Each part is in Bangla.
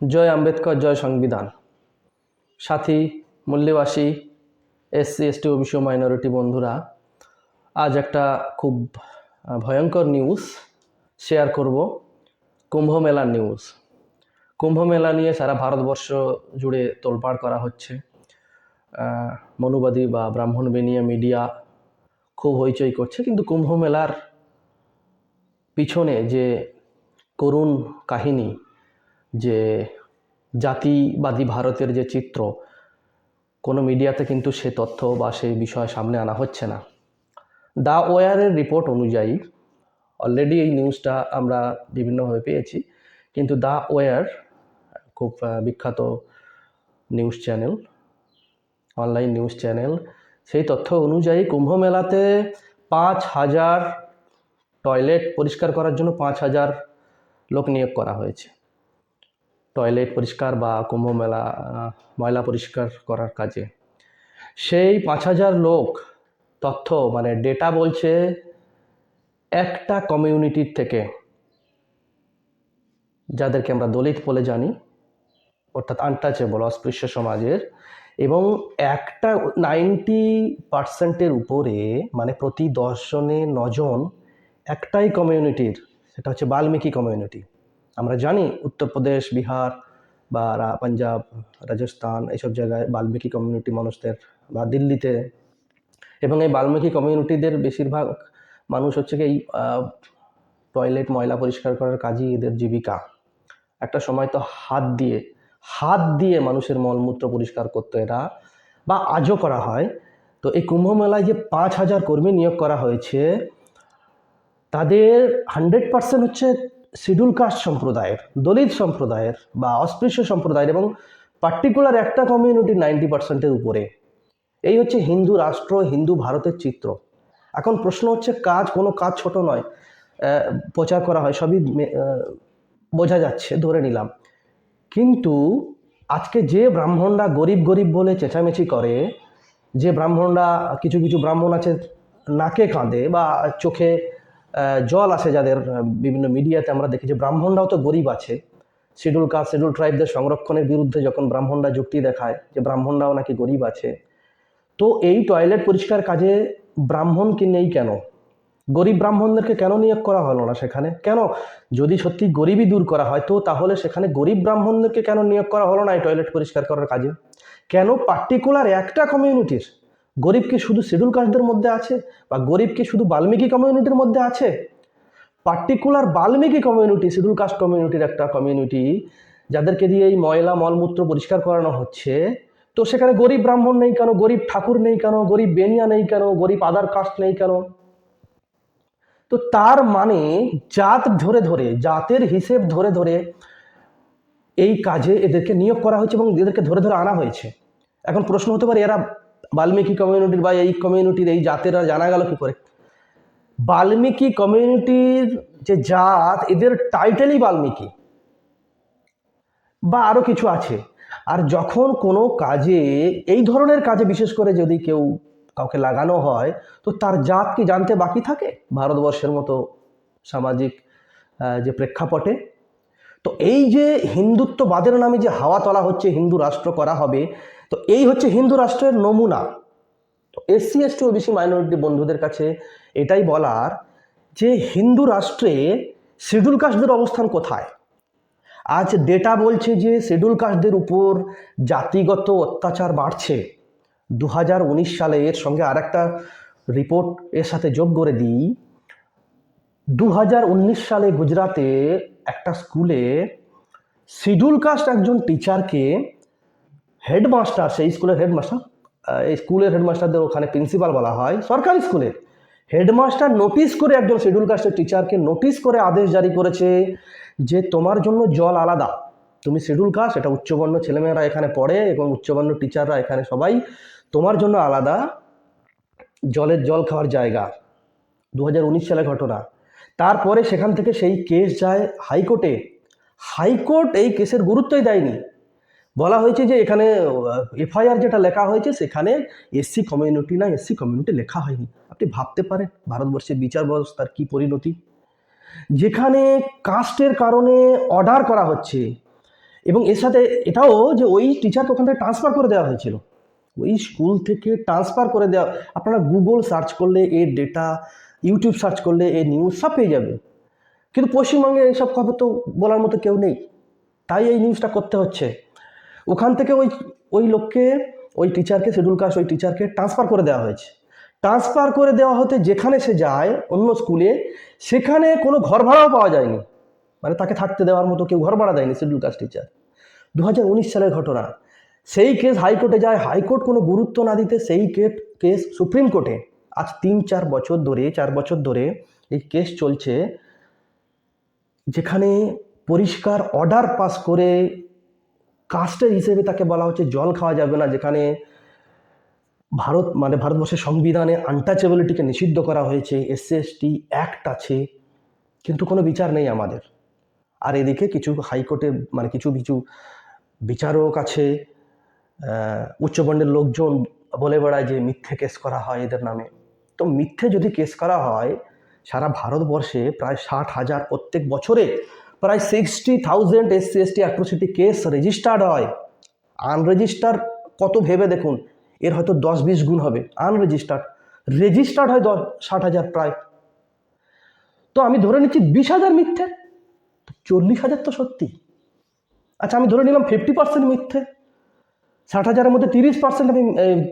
জয় আম্বেদকর, জয় সংবিধান। সাথী মূল্যবাসী এসসি, এসটি, ওবিসি মাইনরিটি বন্ধুরা, আজ একটা খুব ভয়ঙ্কর নিউজ শেয়ার করব। কুম্ভ মেলার নিউজ কুম্ভ মেলা নিয়ে সারা ভারতবর্ষ জুড়ে তোলপাড় করা হচ্ছে। মনুবাদী বা ব্রাহ্মণ বেনিয়া মিডিয়া খুব হইচই করছে। কিন্তু কুম্ভ মেলার পিছনে যে করুণ কাহিনী যে জাতিবাদী ভারতের যে চিত্র, কোনো মিডিয়াতে কিন্তু সে তথ্য বা সেই বিষয় সামনে আনা হচ্ছে না। দা ওয়ারের রিপোর্ট অনুযায়ী অলরেডি এই নিউজটা আমরা বিভিন্নভাবে পেয়েছি, কিন্তু দা ওয়ার, খুব বিখ্যাত news channel online news channel সেই তথ্য অনুযায়ী কুম্ভ মেলাতে পাঁচ হাজার টয়লেট পরিষ্কার করার জন্য পাঁচ হাজার লোক নিয়োগ করা হয়েছে। টয়লেট পরিষ্কার বা কুম্ভ মেলা ময়লা পরিষ্কার করার কাজে। সেই পাঁচ হাজার লোক তথ্য মানে ডেটা বলছে একটা কমিউনিটির থেকে, যাদেরকে আমরা দলিত বলে জানি, অর্থাৎ আনটাচেবল অস্পৃশ্য সমাজের, এবং একটা নাইনটি পার্সেন্টের উপরে মানে প্রতি দশজনে নজন একটাই কমিউনিটির সেটা হচ্ছে বাল্মীকি কমিউনিটি আমরা জানি উত্তরপ্রদেশ বিহার বা পাঞ্জাব, রাজস্থান এইসব জায়গায় বাল্মীকি কমিউনিটি মানুষদের বা দিল্লিতে। এবং এই বাল্মীকি কমিউনিটিদের বেশিরভাগ মানুষ হচ্ছে কি এই টয়লেট ময়লা পরিষ্কার করার কাজই এদের জীবিকা। একটা সময় তো হাত দিয়ে হাত দিয়ে মানুষের মলমূত্র পরিষ্কার করতো এরা বা আজও করা হয়। তো এই কুম্ভ মেলায় যে পাঁচ হাজার কর্মী নিয়োগ করা হয়েছে, তাদের হান্ড্রেড পার্সেন্ট হচ্ছে শিডিউল কাস্ট সম্প্রদায়ের, দলিত সম্প্রদায়ের বা অস্পৃশ্য সম্প্রদায়ের এবং পার্টিকুলার একটা কমিউনিটি নাইনটি পার্সেন্টের উপরে। এই হচ্ছে হিন্দু রাষ্ট্র, হিন্দু ভারতের চিত্র। এখন প্রশ্ন হচ্ছে, কাজ কোনো কাজ ছোট নয়। প্রচার করা হয়, সবই বোঝা যাচ্ছে, ধরে নিলাম। কিন্তু আজকে যে ব্রাহ্মণরা গরিব গরিব বলে চেঁচামেচি করে, যে ব্রাহ্মণরা কিছু কিছু ব্রাহ্মণ আছে, নাকে কাঁদে বা চোখে জল আসে যাদের বিভিন্ন মিডিয়াতে আমরা দেখি যে ব্রাহ্মণরাও তো গরিব আছে। শিডিউল কাস্ট শিডিউল ট্রাইবদের সংরক্ষণের বিরুদ্ধে যখন ব্রাহ্মণরা যুক্তি দেখায় যে ব্রাহ্মণরাও নাকি গরিব আছে, তো এই টয়লেট পরিষ্কার কাজে ব্রাহ্মণকে নেই কেন? গরিব ব্রাহ্মণদেরকে কেন নিয়োগ করা হলো না সেখানে? কেন? যদি সত্যি গরিবই দূর করা হয়, তো তাহলে সেখানে গরিব ব্রাহ্মণদেরকে কেন নিয়োগ করা হলো না এই টয়লেট পরিষ্কার করার কাজে? কেন পার্টিকুলার একটা কমিউনিটির গরিব কি শুধু শিডিউল কাস্টদের মধ্যে আছে বা গরিব কি শুধু বাল্মীকি কমিউনিটির মধ্যে আছে? Particular Valmiki community schedule caste কমিউনিটির একটা কমিউনিটি যাদেরকে দিয়ে এই ময়লা, মলমূত্র পরিষ্কার করানো হচ্ছে। তো সেখানে গরিব ব্রাহ্মণ নেই কেন? গরিব ঠাকুর নেই কেন? গরিব বেনিয়া নেই কেন? গরিব আদার কাস্ট নেই কেন? তো তার মানে জাত ধরে ধরে, জাতের হিসেব ধরে ধরে এই কাজে এদেরকে নিয়োগ করা হয়েছে এবং এদেরকে ধরে ধরে আনা হয়েছে। এখন প্রশ্ন হতে পারে, এরা বাল্মীকি কমিউনিটির বা এই কমিউনিটির এই জাতেরা জানা গেল কি করে? বাল্মীকি কমিউনিটির যে জাত, এদের টাইটেলই বাল্মীকি। বা আরও কিছু আছে। আর যখন কোনো কাজে, এই ধরনের কাজে বিশেষ করে যদি কেউ কাউকে লাগানো হয়, তো তার জাত কি জানতে বাকি থাকে? ভারতবর্ষের মতো সামাজিক যে প্রেক্ষাপটে। তো এই যে হিন্দুত্ববাদের নামে যে হাওয়া তোলা হচ্ছে, হিন্দু রাষ্ট্র করা হবে তো এই হচ্ছে হিন্দু রাষ্ট্রের নমুনা। তো এসসি এসটি ওবিসি মাইনরিটি বন্ধুদের কাছে এটাই বলার যে হিন্দু রাষ্ট্রে শিডিউল কাস্টদের অবস্থান কোথায়? আজ ডেটা বলছে যে শিডিউল কাস্টদের উপর জাতিগত অত্যাচার বাড়ছে। দু সালে এর সঙ্গে আরেকটা রিপোর্ট এর সাথে যোগ করে দিই। দু হাজার উনিশ সালে গুজরাতে একটা স্কুলে শিডিউল কাস্ট একজন টিচারকে হেডমাস্টার, সেই স্কুলের হেডমাস্টার এই স্কুলের হেডমাস্টারদের ওখানে প্রিন্সিপাল বলা হয়, সরকারি স্কুলের। হেডমাস্টার নোটিশ করে একজন শিডিউল কাস্টের টিচারকে নোটিশ করে আদেশ জারি করেছে যে তোমার জন্য জল আলাদা। তুমি শিডিউল কাস্ট এটা উচ্চবর্ণ ছেলেমেয়েরা এখানে পড়ে এবং উচ্চবর্ণ টিচাররা এখানে সবাই তোমার জন্য আলাদা জলের জল খাওয়ার জায়গা। দু সালে ঘটনা। তারপরে সেখান থেকে সেই কেস যায় হাইকোর্টে। হাইকোর্ট এই কেসের গুরুত্বই দেয়নি। বলা হয়েছে যে এখানে এফআইআর যেটা লেখা হয়েছে সেখানে এসসি কমিউনিটি না এসসি কমিউনিটি লেখা হয়নি। আপনি ভাবতে পারেন ভারতবর্ষের বিচার ব্যবস্থার কী পরিণতি? যেখানে কাস্টের কারণে অর্ডার করা হচ্ছে এবং এর সাথে এটাও যে ওই টিচারকে ওখান থেকে ট্রান্সফার করে দেওয়া হয়েছিল। ওই স্কুল থেকে ট্রান্সফার করে দেওয়া, আপনারা গুগল সার্চ করলে এর ডেটা ইউটিউব সার্চ করলে এর নিউজ সব পেয়ে যাবে কিন্তু পশ্চিমবঙ্গে এইসব খবর তো বলার মতো কেউ নেই। তাই এই নিউজটা করতে হচ্ছে। ওখান থেকে ওই ওই লোককে, ওই টিচারকে শিডিউল কাস্ট ওই টিচারকে ট্রান্সফার করে দেওয়া হয়েছে। ট্রান্সফার করে দেওয়া হতে যেখানে সে যায়, অন্য স্কুলে সেখানে কোনো ঘর ভাড়াও পাওয়া যায়নি। মানে তাকে থাকতে দেওয়ার মতো কেউ ঘর ভাড়া দেয়নি শিডিউল কাস্ট টিচার দু হাজার উনিশ সালের ঘটনা। সেই কেস হাইকোর্টে যায়। হাইকোর্ট কোনো গুরুত্ব না দিতে সেই কেস কেস সুপ্রিম কোর্টে আজ তিন, চার বছর ধরে, চার বছর ধরে এই কেস চলছে। যেখানে পরিষ্কার অর্ডার পাস করে কাস্টের হিসেবে তাকে বলা হচ্ছে জল খাওয়া যাবে না, যেখানে ভারত মানে ভারতবর্ষের সংবিধানে আনটাচেবিলিটিকে নিষিদ্ধ করা হয়েছে এসসি এসটি অ্যাক্ট আছে, কিন্তু কোনো বিচার নেই আমাদের। আর এদিকে কিছু হাইকোর্টে মানে কিছু কিছু বিচারক আছে উচ্চবর্ণের লোকজন বলে বেড়ায় যে মিথ্যে কেস করা হয় এদের নামে। তো মিথ্যে যদি কেস করা হয়, সারা ভারতবর্ষে প্রায় ষাট হাজার প্রত্যেক বছরে প্রায় sixty thousand SC ST atrocity case registered হয়। আনরেজিস্টার কত ভেবে দেখুন? এর হয়তো দশ বিশ গুণ হবে। আনরেজিস্টার্ড রেজিস্টার্ড হয় দশ, ষাট হাজার প্রায়। তো আমি ধরে নিচ্ছি বিশ হাজার মিথ্যে। চল্লিশ হাজার তো সত্যি। আচ্ছা আমি ধরে নিলাম ফিফটি পার্সেন্ট মিথ্যে। ষাট হাজারের মধ্যে তিরিশ পার্সেন্ট আমি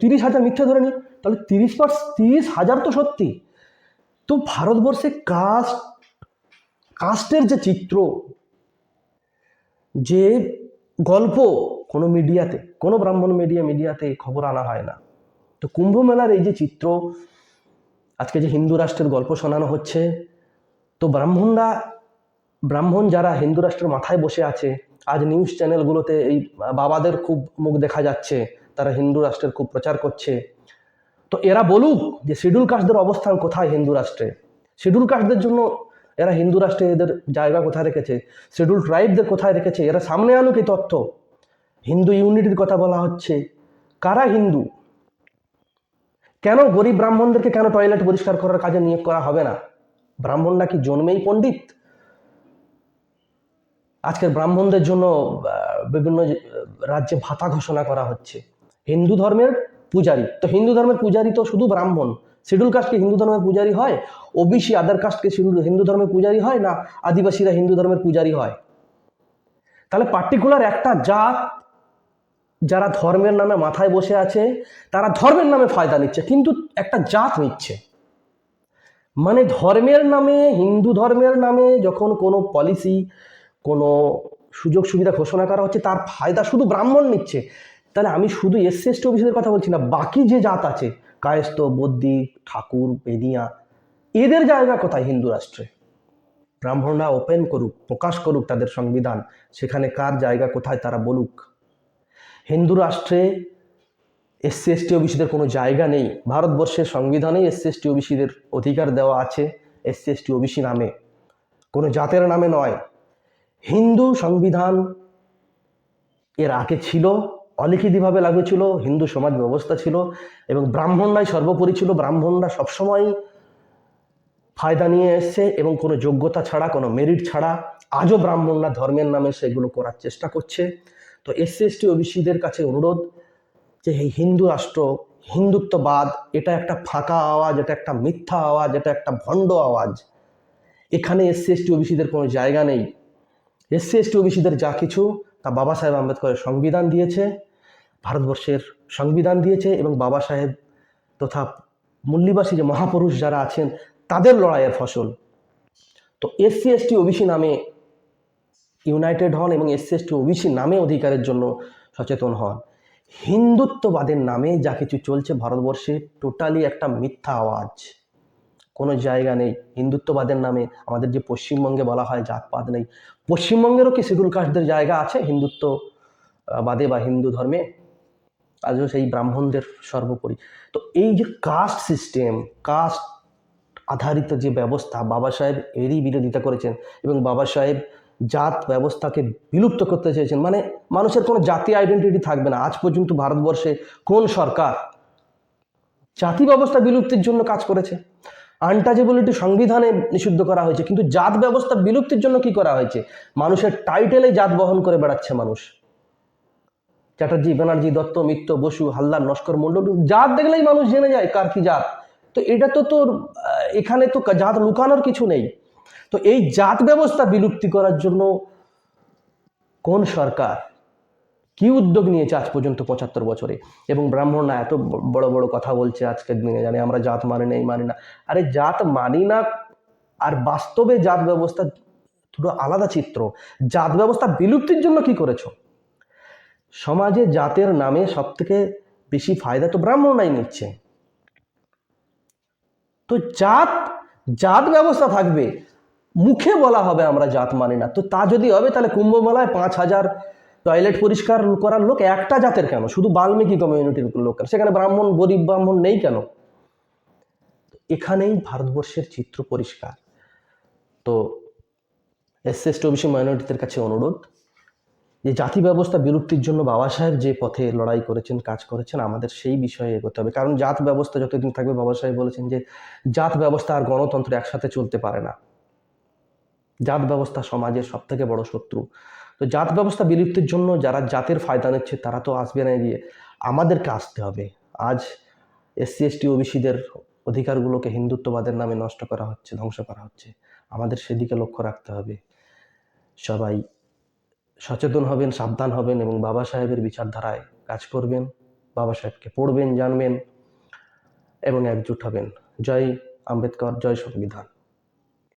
তিরিশ হাজার মিথ্যে ধরে নিই। তাহলে তিরিশ পার্স তিরিশ হাজার তো সত্যি। তো ভারতবর্ষে কাস্ট কাস্টের যে চিত্র, যে গল্প কোনো মিডিয়াতে, কোনো ব্রাহ্মণ মিডিয়া, মিডিয়াতে খবর আনা হয় না। তো কুম্ভ মেলার এই যে চিত্র, আজকে যে হিন্দু রাষ্ট্রের গল্প শোনানো হচ্ছে, তো ব্রাহ্মণরা, ব্রাহ্মণ যারা হিন্দু রাষ্ট্রের মাথায় বসে আছে, আজ নিউজ চ্যানেলগুলোতে এই বাবাদের খুব মুখ দেখা যাচ্ছে, তারা হিন্দু রাষ্ট্রের খুব প্রচার করছে। তো এরা বলুক যে শিডিউল কাস্টদের অবস্থান কোথায় হিন্দু রাষ্ট্রে? শিডিউল কাস্টদের জন্য এরা হিন্দু রাষ্ট্রে এদের জায়গা কোথায় রেখেছে শিডিউল ট্রাইবদের কোথায় রেখেছে, এরা সামনে আনুক এই তথ্য। হিন্দু ইউনিটির কথা বলা হচ্ছে। কারা হিন্দু? কেন গরিব ব্রাহ্মণদেরকে কেন টয়লেট পরিষ্কার করার কাজে নিয়োগ করা হবে না? ব্রাহ্মণরা কি জন্মেই পণ্ডিত? আজকের ব্রাহ্মণদের জন্য বিভিন্ন রাজ্যে ভাতা ঘোষণা করা হচ্ছে। হিন্দু ধর্মের পূজারী। তো হিন্দু ধর্মের পূজারী তো শুধু ব্রাহ্মণ। শিডিউল কাস্টকে হিন্দু ধর্মের পূজারী হয়? ওবিসি আদার কাস্টকে হিন্দু ধর্মের পূজারী হয় না আদিবাসীরা হিন্দু ধর্মের পূজারী হয়? তাহলে পার্টিকুলার একটা জাত যারা ধর্মের নামে মাথায় বসে আছে, তারা ধর্মের নামে ফায়দা নিচ্ছে, কিন্তু একটা জাত নিচ্ছে। মানে ধর্মের নামে, হিন্দু ধর্মের নামে যখন কোনো পলিসি কোনো সুযোগ সুবিধা ঘোষণা করা হচ্ছে, তার ফায়দা শুধু ব্রাহ্মণ নিচ্ছে। তাহলে আমি শুধু এসসি এসটি অফিসের কথা বলছি না, বাকি যে জাত আছে, কায়স্থ বদ্যি ঠাকুর, বেদিয়া, এদের জায়গা কোথায় হিন্দু রাষ্ট্রে? ব্রাহ্মণরা ওপেন করুক, প্রকাশ করুক তাদের সংবিধান, সেখানে কার জায়গা কোথায় তারা বলুক। হিন্দু রাষ্ট্রে এসসি এসটি ওবিসিদের কোনো জায়গা নেই। ভারতবর্ষের সংবিধানে এসসি এসটি ওবিসিদের অধিকার দেওয়া আছে এসসি এসটি ওবিসি নামে। কোনো জাতের নামে নয়। হিন্দু সংবিধান এর আগে ছিল অলিখিতভাবে লাগু ছিল, হিন্দু সমাজ ব্যবস্থা ছিল এবং ব্রাহ্মণরাই সর্বোপরি ছিল। ব্রাহ্মণরা সবসময় ফায়দা নিয়ে এসছে এবং কোনো যোগ্যতা ছাড়া, কোনো মেরিট ছাড়া আজও ব্রাহ্মণরা ধর্মের নামে সেগুলো করার চেষ্টা করছে। তো এসসি এসটি ওবিসিদের কাছে অনুরোধ যে এই হিন্দু রাষ্ট্র, হিন্দুত্ববাদ, এটা একটা ফাঁকা আওয়াজ, এটা একটা মিথ্যা আওয়াজ, এটা একটা ভণ্ড আওয়াজ। এখানে এসসি এসটি ওবিসিদের কোনো জায়গা নেই। এসসি এসটি ওবিসিদের যা কিছু, তা বাবা সাহেব আম্বেদকরের সংবিধান দিয়েছে। ভারতবর্ষের সংবিধান দিয়েছে এবং বাবা সাহেব তথা মূল্যবাসী যে মহাপুরুষ যারা আছেন, তাদের লড়াইয়ের ফসল। তো এসসি, এসটি, ওবিসি নামে ইউনাইটেড হন এবং এসসি, এসটি, ওবিসি নামে অধিকারের জন্য সচেতন হন। হিন্দুত্ববাদের নামে যা কিছু চলছে ভারতবর্ষে টোটালি একটা মিথ্যা আওয়াজ। কোনো জায়গা নেই। হিন্দুত্ববাদের নামে আমাদের যে পশ্চিমবঙ্গে বলা হয় জাতপাত নেই। পশ্চিমবঙ্গেরও কি শিডিউল কাস্টদের জায়গা আছে হিন্দুত্ববাদে বা হিন্দু ধর্মে? আজও সেই ব্রাহ্মণদের সর্বোপরি। তো এই যে কাস্ট সিস্টেম কাস্ট আধারিত যে ব্যবস্থা, বাবা সাহেব এরই বিরোধিতা করেছেন এবং বাবা সাহেব জাত ব্যবস্থাকে বিলুপ্ত করতে চেয়েছেন মানে মানুষের কোনো জাতি আইডেন্টিটি থাকবে না। আজ পর্যন্ত ভারতবর্ষে কোন সরকার জাতি ব্যবস্থা বিলুপ্তির জন্য কাজ করেছে? আনটাচেবিলিটি সংবিধানে নিষিদ্ধ করা হয়েছে, কিন্তু জাত ব্যবস্থা বিলুপ্তির জন্য কি করা হয়েছে? মানুষের টাইটেলে জাত বহন করে বেড়াচ্ছে মানুষ। চ্যাটার্জি, ব্যানার্জি, দত্ত মিত্র বসু হাল্লার নস্কর, মণ্ডল, জাত দেখলেই মানুষ জেনে যায় কার কি জাত। তো এটা তো তোর এখানে তো জাত লুকানোর কিছু নেই। তো এই জাত ব্যবস্থা বিলুপ্তি করার জন্য কোন সরকার কি উদ্যোগ নিয়েছে আজ পর্যন্ত পঁচাত্তর বছরে? এবং ব্রাহ্মণরা এত বড় বড় কথা বলছে আজকের দিনে, জানে আমরা জাত মানি না এই মানি না। আরে জাত মানি না, আর বাস্তবে জাত ব্যবস্থা দুটো আলাদা চিত্র। জাত ব্যবস্থা বিলুপ্তির জন্য কি করেছ? সমাজে জাতের নামে সব থেকে বেশি ফায়দা তো ব্রাহ্মণরাই নিচ্ছে। তো জাত জাত ব্যবস্থা থাকবে, মুখে বলা হবে আমরা জাত মানি না। তো তা যদি হবে, তাহলে কুম্ভ মেলায় পাঁচ হাজার টয়লেট পরিষ্কার করার লোক একটা জাতের কেন? শুধু বাল্মীকি কমিউনিটির লোক কেন? সেখানে ব্রাহ্মণ, গরিব, ব্রাহ্মণ নেই কেন? এখানেই ভারতবর্ষের চিত্র পরিষ্কার। তো এসসি এসটি ওবিসি মাইনরিটিদের কাছে অনুরোধ যে জাতি ব্যবস্থা বিলুপ্তির জন্য বাবা সাহেব যে পথে লড়াই করেছেন, কাজ করেছেন, আমাদের সেই বিষয়ে এগোতে হবে। কারণ জাত ব্যবস্থা যতদিন থাকবে, বাবা সাহেব বলেছেন যে জাত ব্যবস্থা আর গণতন্ত্র একসাথে চলতে পারে না। জাত ব্যবস্থা সমাজের সব থেকে বড় শত্রু। তো জাত ব্যবস্থা বিলুপ্তির জন্য যারা জাতের ফায়দা নিচ্ছে, তারা তো আসবে না এগিয়ে। আমাদেরকে আসতে হবে। আজ এসসি, এসটি, ওবিসিদের অধিকারগুলোকে হিন্দুত্ববাদের নামে নষ্ট করা হচ্ছে, ধ্বংস করা হচ্ছে। আমাদের সেদিকে লক্ষ্য রাখতে হবে। সবাই সচেতন হবেন, সাবধান হবেন এবং বাবা সাহেবের বিচারধারায় কাজ করবেন, বাবা সাহেবকে পড়বেন, জানবেন এবং একজুট হবেন। জয় আম্বেদকর, জয় সংবিধান।